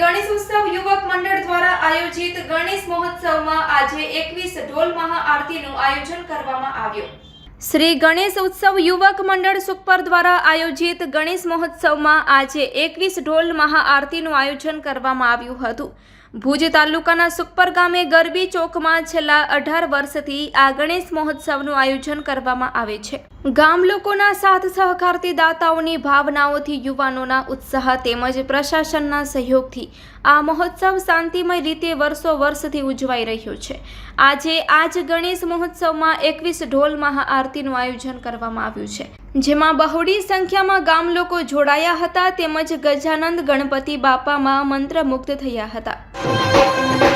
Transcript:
ગણેશ ઉત્સવ યુવક મંડળ દ્વારા આયોજિત ગણેશ મહોત્સવમાં આજે એકવીસ ઢોલ મહાઆરતીનું આયોજન કરવામાં આવ્યું. શ્રી ગણેશ ઉત્સવ યુવક મંડળ સુખપર દ્વારા આયોજિત ગણેશ મહોત્સવમાં આજે એકવીસ ઢોલ મહાઆરતીનું આયોજન કરવામાં આવ્યું હતું. ભુજ તાલુકાના સુખપર ગામે ગરબી ચોકમાં છેલ્લા અઢાર વર્ષથી આ ગણેશ મહોત્સવનું આયોજન કરવામાં આવે છે. ગામ લોકોના સાથ સહકારથી દાતાઓની ભાવનાઓથી, યુવાનોના ઉત્સાહ તેમજ પ્રશાસનના સહયોગથી આ મહોત્સવ શાંતિમય રીતે વર્ષો વર્ષથી ઉજવાઈ રહ્યો છે. આજે આજ ગણેશ મહોત્સવમાં એકવીસ ઢોલ મહાઆરતીનું આયોજન કરવામાં આવ્યું છે. જેમાં બહોળી સંખ્યામાં ગામ લોકો જોડાયા હતા તેમજ ગજાનંદ ગણપતિ બાપામાં મંત્રમુગ્ધ થયા હતા.